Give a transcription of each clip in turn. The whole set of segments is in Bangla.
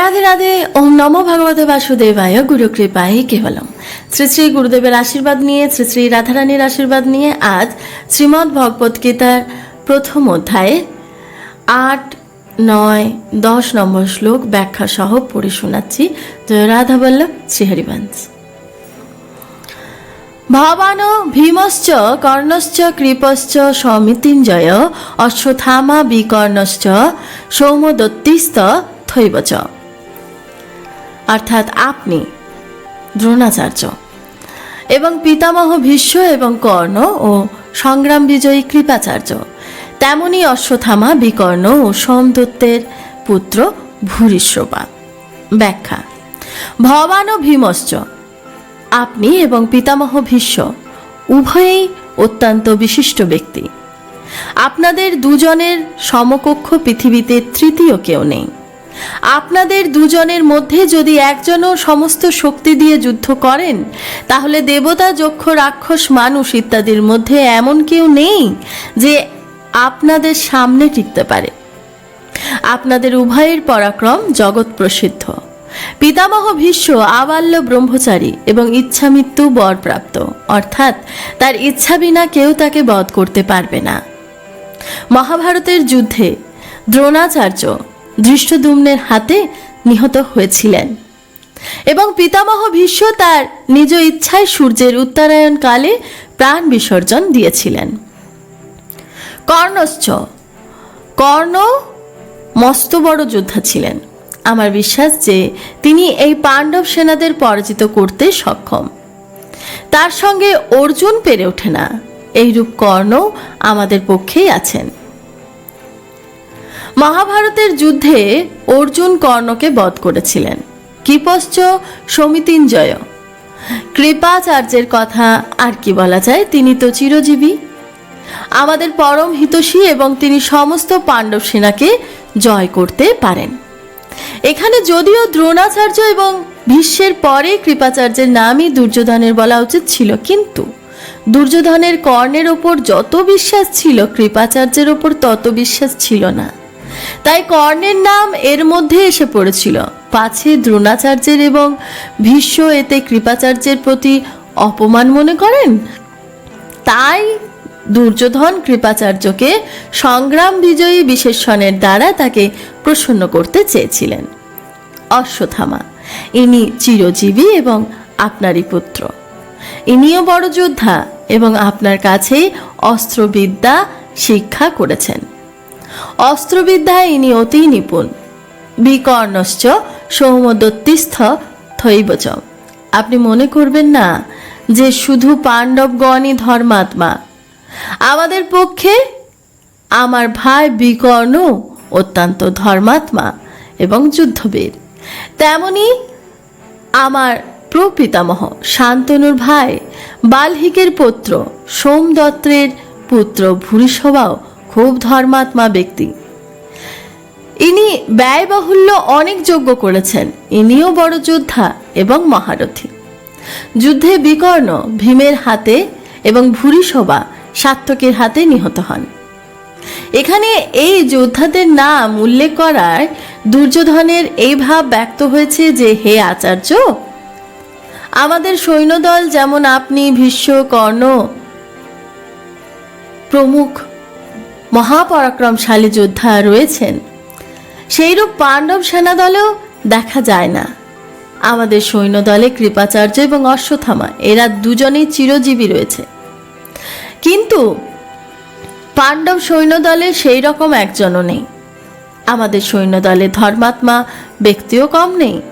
রাধে রাধে, ওম নম ভগবতে বাসুদেবায়, গুরু কৃপায় কেবলম। শ্রী শ্রী গুরুদেবের আশীর্বাদ নিয়ে, শ্রী শ্রী রাধারানীর আশীর্বাদ নিয়ে আজ শ্রীমদ্ ভগবত গীতার প্রথম অধ্যায়ে আট, নয়, দশ নম্বর শ্লোক ব্যাখ্যা সহ পড়ে শোনাচ্ছি। জয় রাধা বল্লভ শ্রীহরিবংশ ভবান ভীমশ্চ, কর্ণশ্চ, কৃপশ্চ, সমিতিঞ্জয় অশ্বথামা বিকর্ণশ্চ সৌমদত্তিস্ত থৈবচ। অর্থাৎ আপনি, দ্রোণাচার্য। এবং পিতামহ ভীষ্ম এবং কর্ণ ও সংগ্রাম বিজয়ী কৃপাচার্য। তেমনি অশ্বথামা বিকর্ণ ও সোমদত্তের পুত্র ভূরিশ্রবা ব্যাখ্যা, ভবান ও ভীমশ্চ, আপনি এবং পিতামহ ভীষ্ম উভয়েই অত্যন্ত বিশিষ্ট ব্যক্তি। আপনাদের দুজনের সমকক্ষ পৃথিবীতে তৃতীয় কেউ নেই। আপনাদের দুজনের মধ্যে যদি একজনও সমস্ত শক্তি দিয়ে যুদ্ধ করেন, তাহলে দেবতা, যক্ষ, রাক্ষস, মানুষ ইত্যাদির মধ্যে এমন কেউ নেই যে আপনাদের সামনে টিকতে পারে। আপনাদের উভয়ের পরাক্রম জগৎ প্রসিদ্ধ। পিতামহ ভীষ্ম আবাল্য ব্রহ্মচারী এবং ইচ্ছামৃত্যু বরপ্রাপ্ত অর্থাৎ তার ইচ্ছা বিনা কেউ তাকে বধ করতে পারবে না। মহাভারতের যুদ্ধে দ্রোণাচার্য ধৃষ্টদুম্নের হাতে নিহত হয়েছিলেন। এবং পিতামহ ভীষ্ম তার নিজ ইচ্ছায় সূর্যের উত্তরায়ণ কালে প্রাণ বিসর্জন দিয়েছিলেন। কর্ণশ্চ, কর্ণ মস্ত বড় যোদ্ধা ছিলেন। আমার বিশ্বাস যে তিনি এই পাণ্ডব সেনাদের পরাজিত করতে সক্ষম। তার সঙ্গে অর্জুন পেরে ওঠে না। এইরূপ কর্ণ আমাদের পক্ষেই আছেন। মহাভারতের যুদ্ধে অর্জুন কর্ণকে বধ করেছিলেন। কৃপশ্চ সমিতিঞ্জয় কৃপাচার্যের কথা আর কি বলা যায়, তিনি তো চিরজীবী। আমাদের পরম হিতৈষী এবং তিনি সমস্ত পাণ্ডব সেনাকে জয় করতে পারেন। এখানে যদিও দ্রোণাচার্য এবং ভীষ্মের পরে কৃপাচার্যের নামই দুর্যোধনের বলা উচিত ছিল, কিন্তু দুর্যোধনের কর্ণের ওপর যত বিশ্বাস ছিল, কৃপাচার্যের ওপর তত বিশ্বাস ছিল না। তাই কর্ণের নাম এর মধ্যে এসে পড়েছিল। পাছে দ্রোণাচার্যের এবং ভীষ্ম এতে কৃপাচার্যের প্রতি অপমান মনে করেন? তাই দুর্যোধন কৃপাচার্যকে সংগ্রাম বিজয়ী বিশেষণের দ্বারা তাকে প্রসন্ন করতে চেয়েছিলেন। অশ্বথামা ইনি চিরজীবী এবং আপনারই পুত্র। ইনিও বড় যোদ্ধা এবং আপনার কাছেই অস্ত্রবিদ্যা, শিক্ষা করেছেন। অস্ত্রবিদ্যায় ইনি অতি নিপুণ। বিকর্ণশ্চ সৌমদত্তিস্থ থৈবচ। আপনি মনে করবেন না যে শুধু পাণ্ডবগণই ধর্মাত্মা। আমাদের পক্ষে আমার ভাই বিকর্ণ অত্যন্ত ধর্মাত্মা এবং যুদ্ধবীর। তেমনি আমার প্রপিতামহ শান্তনুর ভাই বাল্হিকের পুত্র সোমদত্তের পুত্র ভূরিসভাও খুব ধর্মাত্মা ব্যক্তি। ইনি ব্যয়বাহুল্য অনেক যজ্ঞ করেছেন। ইনিও বড় যোদ্ধা এবং মহারথী। যুদ্ধে বিকর্ণ, ভীমের হাতে এবং ভূরিসভা সাত্তকের হাতে নিহত হন। এখানে এই যোদ্ধাদের নাম উল্লেখ করায় দুর্যোধনের এই ভাব ব্যক্ত হয়েছে যে, হে আচার্য, আমাদের সৈন্যদল যেমন আপনি, ভীষ্ম, কর্ণ প্রমুখ মহাপরাক্রমশালী যোদ্ধা রয়েছেন। সেইরূপ পাণ্ডব সেনাদলেও দেখা যায় না। আমাদের সৈন্যদলে কৃপাচার্য এবং অশ্বথামা এরা দুজনেই চিরজীবী রয়েছে। কিন্তু পাণ্ডব সৈন্যদলে সেই রকম একজনও নেই। আমাদের সৈন্যদলে ধর্মাত্মা ব্যক্তিও কম নেই।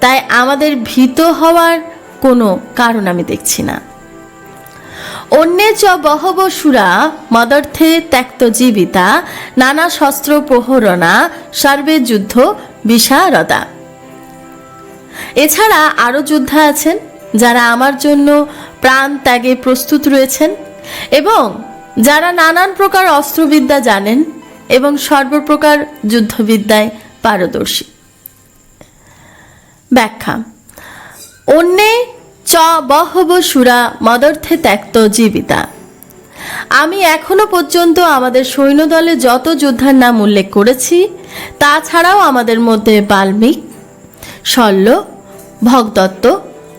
তাই আমাদের ভীত হওয়ার কোনো কারণ আমি দেখছি না। অন্যে চ বহব সুরা মদর্থে ত্যক্ত জীবিতা, নানা শস্ত্র প্রহরণা, সর্বে যুদ্ধ বিশারদা। এছাড়া আরও যোদ্ধা আছেন, যারা আমার জন্য প্রাণ ত্যাগে প্রস্তুত রয়েছেন এবং যারা নানান প্রকার অস্ত্রবিদ্যা জানেন এবং সর্বপ্রকার যুদ্ধবিদ্যায় পারদর্শী। ব্যাখ্যা, অন্যে চ বহব সুরা মদর্থে ত্যক্ত জীবিতা। আমি এখনও পর্যন্ত আমাদের সৈন্যদলে যত যোদ্ধার নাম উল্লেখ করেছি, তাছাড়াও আমাদের মধ্যে বাল্মিক, শল্য, ভগদত্ত,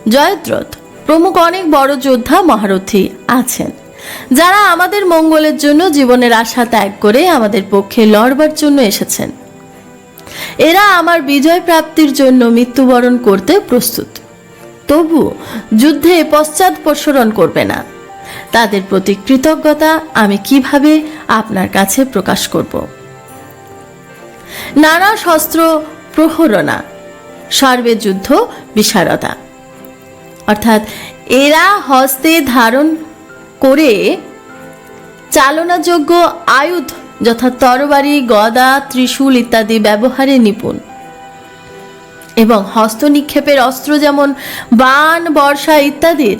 জয়দ্রথ প্রমুখ অনেক বড় যোদ্ধা মহারথী আছেন, যারা আমাদের মঙ্গলের জন্য জীবনের আশা ত্যাগ করে আমাদের পক্ষে লড়বার জন্য এসেছেন। এরা আমার বিজয় প্রাপ্তির জন্য মৃত্যুবরণ করতে প্রস্তুত। তবু যুদ্ধে পশ্চাৎপসরণ করবে না। তাদের প্রতি কৃতজ্ঞতা আমি কীভাবে আপনার কাছে প্রকাশ করব? নানা শস্ত্র প্রহরণা, সর্বে যুদ্ধ বিশারদা। অর্থাৎ এরা হস্তে ধারণ করে চালনাযোগ্য আয়ুধ, যথা তরবারি, গদা, ত্রিশূল ইত্যাদি ব্যবহারে নিপুণ। এবং হস্ত নিক্ষেপের অস্ত্র যেমন বান, বর্ষা ইত্যাদির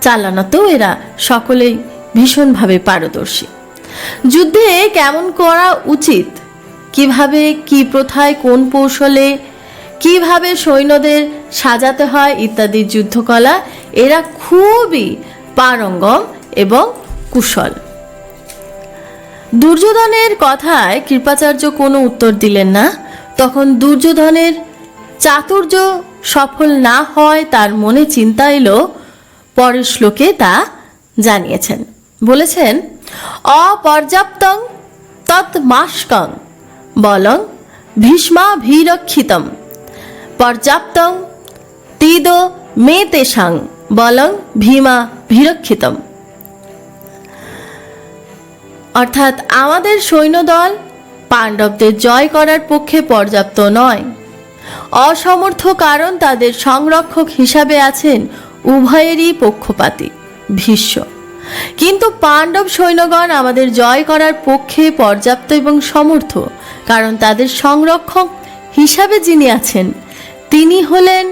চালানোতেও এরা সকলেই ভীষণভাবে পারদর্শী। যুদ্ধে কেমন করা উচিত? কীভাবে, কি প্রথায়, কোন কৌশলে, কীভাবে সৈন্যদের সাজাতে হয় ইত্যাদি যুদ্ধকলা এরা খুবই পারঙ্গম এবং কুশল। দুর্যোধনের কথায় কৃপাচার্য কোনো উত্তর দিলেন না। তখন দুর্যোধনের চাতুর্য সফল না হয় তার মনে চিন্তা এলো। পরের শ্লোকে তা জানিয়েছেন। বলেছেন, অপর্যাপ্তং তৎমাস্কং বলং ভীষ্মা ভীরক্ষিতম পর্যাপ্তং তিদ মে তেষাং বলং ভীমা ভীরক্ষিতম অর্থাৎ আমাদের সৈন্যদল পাণ্ডবদের জয় করার পক্ষে পর্যাপ্ত নয়। অসমর্থ কারণ তাদের সংরক্ষক হিসাবে আছেন উভয়েরই পক্ষপাতী, ভীষ্ম। কিন্তু পাণ্ডব সৈন্যগণ আমাদের জয় করার পক্ষে পর্যাপ্ত এবং সমর্থ, কারণ তাদের সংরক্ষক হিসাবে যিনি আছেন, তিনি হলেন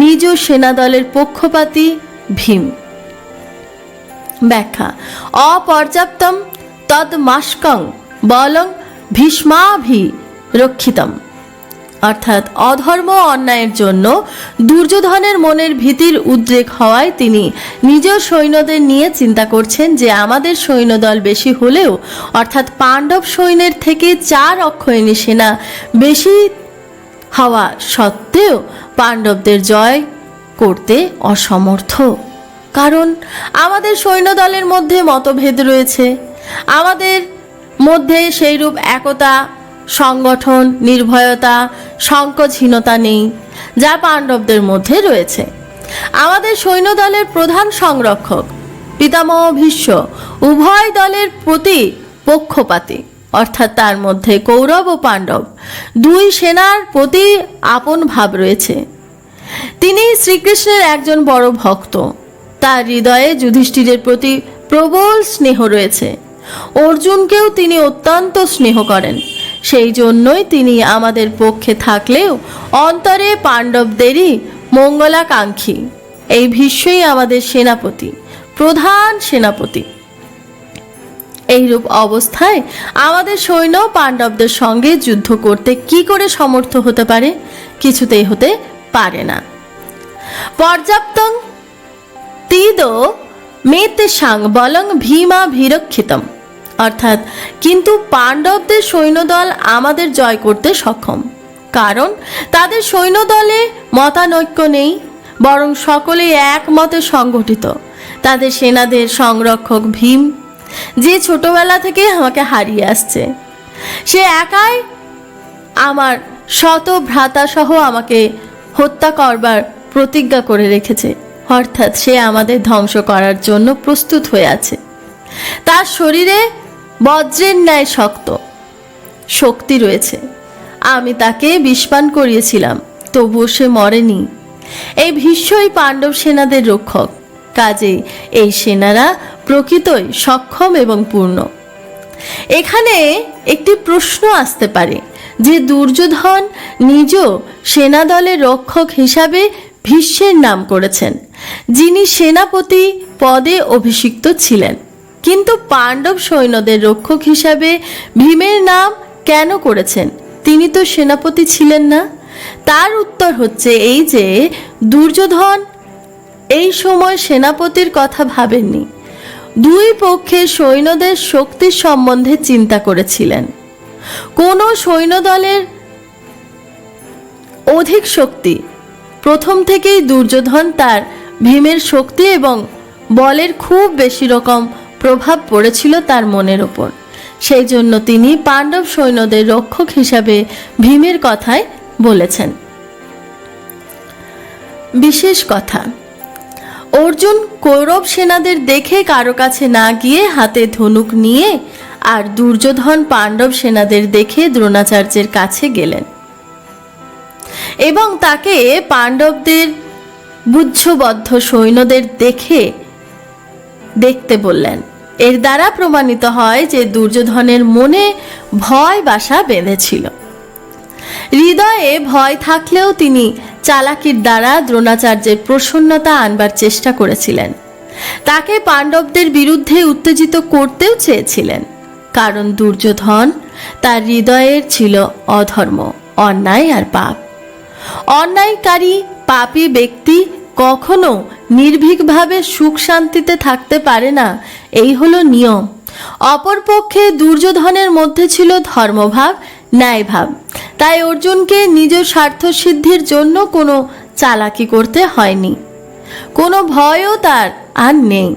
নিজ সেনাদলের পক্ষপাতী ভীম। ব্যাখ্যা, অপর্যাপ্তম তদ্মাস্কং বলং ভীষ্মাভি রক্ষিতম অর্থাৎ অধর্ম অন্যায়ের জন্য দুর্যোধনের মনের ভীতির উদ্রেক হওয়ায় তিনি নিজ সৈন্যদের নিয়ে চিন্তা করছেন যে আমাদের সৈন্যদল বেশি হলেও, অর্থাৎ পাণ্ডব সৈন্যের থেকে চার অক্ষয়ণী সেনা বেশি হওয়া সত্ত্বেও পাণ্ডবদের জয় করতে অসমর্থ। কারণ আমাদের সৈন্যদলের মধ্যে মতভেদ রয়েছে। আমাদের মধ্যে সেইরূপ একতা, সংগঠন, নির্ভয়তা, সংকোচহীনতা নেই, যা পাণ্ডবদের মধ্যে রয়েছে। আমাদের সৈন্যদলের প্রধান সংরক্ষক পিতামহ ভীষ্ম উভয় দলের প্রতি পক্ষপাতী, অর্থাৎ তার মধ্যে কৌরব ও পাণ্ডব, দুই সেনার প্রতি আপন ভাব রয়েছে। তিনি শ্রীকৃষ্ণের একজন বড় ভক্ত। তার হৃদয়ে যুধিষ্ঠিরের প্রতি প্রবল স্নেহ রয়েছে। অর্জুনকেও তিনি অত্যন্ত স্নেহ করেন। সেই জন্যই তিনি আমাদের পক্ষে থাকলেও অন্তরে পাণ্ডবদেরই মঙ্গলাকাঙ্ক্ষী। এই ভীষ্মই আমাদের সেনাপতি, প্রধান সেনাপতি। এইরূপ অবস্থায় আমাদের সৈন্য পাণ্ডবদের সঙ্গে যুদ্ধ করতে কি করে সমর্থ হতে পারে কিছুতেই হতে পারে না। পর্যাপ্তং তিদ মেতে সাং বলং ভীমা ভীরক্ষিতম। অর্থাৎ, কিন্তু পাণ্ডবদের সৈন্যদল আমাদের জয় করতে সক্ষম। কারণ, তাদের সৈন্যদলে মতানৈক্য নেই, বরং সকলে একমতে সংগঠিত। তাদের সেনাদের সংরক্ষক ভীম, যে ছোটবেলা থেকে আমাকে হারিয়ে আসছে। সে একাই আমার শত ভ্রাতা সহ আমাকে হত্যা করবার প্রতিজ্ঞা করে রেখেছে। অর্থাৎ সে আমাদের ধ্বংস করার জন্য প্রস্তুত হয়ে আছে। তার শরীরে বজ্রের ন্যায় শক্ত। শক্তি রয়েছে। আমি তাকে বিষপান করিয়েছিলাম, তবুও সে মরেনি। এই ভীষ্মই পাণ্ডব সেনাদের রক্ষক। কাজেই এই সেনারা প্রকৃতই সক্ষম এবং পূর্ণ। এখানে একটি প্রশ্ন আসতে পারে যে দুর্যোধন নিজ সেনাদলের রক্ষক হিসাবে ভীষ্মের নাম করেছেন, যিনি সেনাপতি পদে অভিষিক্ত ছিলেন। কিন্তু পাণ্ডব সৈন্যদের রক্ষক হিসাবে ভীমের নাম কেন করেছেন? তিনি তো সেনাপতি ছিলেন না। তার উত্তর হচ্ছে এই যে, দুর্যোধন এই সময় সেনাপতির কথা ভাবেননি। দুই পক্ষের সৈন্যদের শক্তির সম্বন্ধে চিন্তা করেছিলেন। কোনো সৈন্যদলের অধিক শক্তি, প্রথম থেকেই দুর্যোধন তার ভীমের শক্তি এবং বলের খুব বেশি রকম প্রভাব পড়েছিল তার মনের ওপর সেই জন্য তিনি পাণ্ডব সৈন্যদের রক্ষক হিসাবে ভীমের কথায় বলেছেন। বিশেষ কথা, অর্জুন কৌরব সেনাদের দেখে কারও কাছে না গিয়ে হাতে ধনুক নিয়ে আর দুর্যোধন পাণ্ডব সেনাদের দেখে দ্রোণাচার্যের কাছে গেলেন এবং তাকে পাণ্ডবদের বুদ্ধবদ্ধ সৈন্যদের দেখে দেখতে বললেন। এর দ্বারা প্রমাণিত হয় যে দুর্যোধনের মনে ভয় বাসা বেঁধেছিল। হৃদয়ে ভয় থাকলেও তিনি চালাকির দ্বারা দ্রোণাচার্যের প্রসন্নতা আনবার চেষ্টা করেছিলেন। তাকে পাণ্ডবদের বিরুদ্ধে উত্তেজিত করতেও চেয়েছিলেন, কারণ দুর্যোধন তার হৃদয়ের ছিল অধর্ম, অন্যায় আর পাপ। অন্যায়কারী, পাপী ব্যক্তি কখনো নির্ভীকভাবে সুখ শান্তিতে থাকতে পারে না এই হলো নিয়ম। অপরপক্ষে দুর্যোধনের মধ্যে ছিল ধর্মভাব, ন্যায়ভাব। তাই অর্জুনকে নিজ স্বার্থ সিদ্ধির জন্য কোনো চালাকি করতে হয়নি। কোনো ভয়ও তার আর নেই।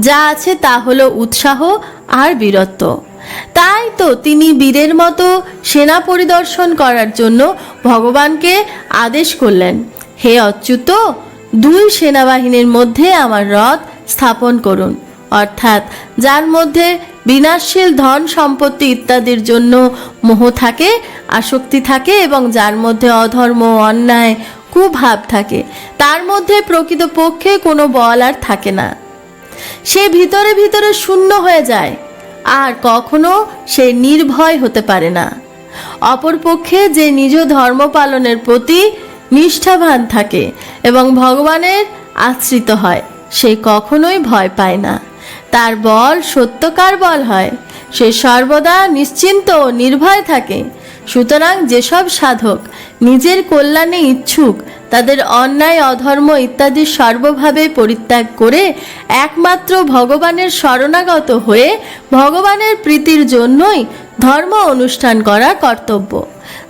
যা আছে তা হলো উৎসাহ আর বীরত্ব। তাই তো তিনি বীরের মতো সেনা পরিদর্শন করার জন্য ভগবানকে আদেশ করলেন, হে অচ্যুত, দুই সেনাবাহিনীর মধ্যে আমার রথ স্থাপন করুন। অর্থাৎ যার মধ্যে বিনাশশীল ধন সম্পত্তি ইত্যাদির জন্য মোহ থাকে, আসক্তি থাকে এবং যার মধ্যে অধর্ম অন্যায় কুভাব থাকে, তার মধ্যে প্রকৃতপক্ষে কোনো বল আর থাকে না। সে ভিতরে ভিতরে শূন্য হয়ে যায়, আর কখনো সে নির্ভয় হতে পারে না। অপরপক্ষে যে নিজ ধর্ম পালনের প্রতি নিষ্ঠাবান থাকে এবং ভগবানের আশ্রিত হয়, সে কখনোই ভয় পায় না। তার বল সত্যকার বল হয়। সে সর্বদা নিশ্চিন্ত ও নির্ভয় থাকে। সুতরাং যেসব সাধক নিজের কল্যাণে ইচ্ছুক, তাদের অন্যায়, অধর্ম ইত্যাদি সর্বভাবে পরিত্যাগ করে একমাত্র ভগবানের শরণাগত হয়ে ভগবানের প্রীতির জন্যই ধর্ম অনুষ্ঠান করা কর্তব্য।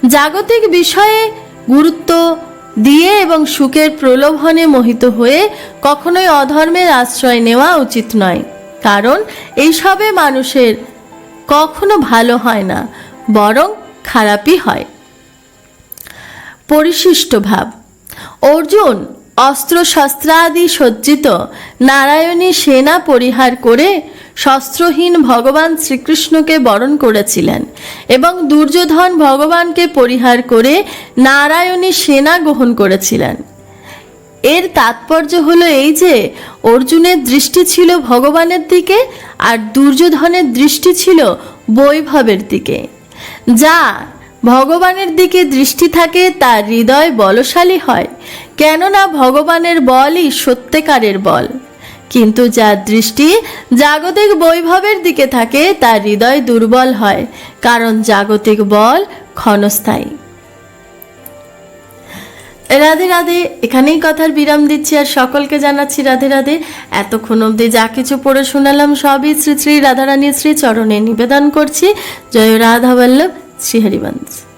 জাগতিক বিষয়ে গুরুত্ব দিয়ে এবং সুখের প্রলোভনে মোহিত হয়ে কখনোই অধর্মের আশ্রয় নেওয়া উচিত নয়। কারণ এইসবে মানুষের কখনো ভালো হয় না, বরং খারাপই হয়। পরিশিষ্ট ভাব। অর্জুন অস্ত্র শস্ত্রাদি সজ্জিত নারায়ণী সেনা পরিহার করে শস্ত্রহীন ভগবান শ্রীকৃষ্ণকে বরণ করেছিলেন এবং দুর্যোধন ভগবানকে পরিহার করে নারায়ণী সেনা গ্রহণ করেছিলেন। এর তাৎপর্য হলো এই যে, অর্জুনের দৃষ্টি ছিল ভগবানের দিকে আর দুর্যোধনের দৃষ্টি ছিল বৈভবের দিকে। যা ভগবানের দিকে দৃষ্টি থাকে তার হৃদয় বলশালী হয়। কেননা ভগবানের বলই সত্যিকারের বল। কিন্তু যার দৃষ্টি জাগতিক বৈভবের দিকে থাকে তার হৃদয় দুর্বল হয়, কারণ জাগতিক বল ক্ষণস্থায়ী। রাধে রাধে, এখানেই কথার বিরাম দিচ্ছি আর সকলকে জানাচ্ছি রাধে রাধে। এতক্ষণ অব্দি যা কিছু পড়ে শোনালাম সবই শ্রী শ্রী রাধারানী শ্রী চরণে নিবেদন করছি। জয় রাধা বল্লভ, শ্রী হরিবংশ।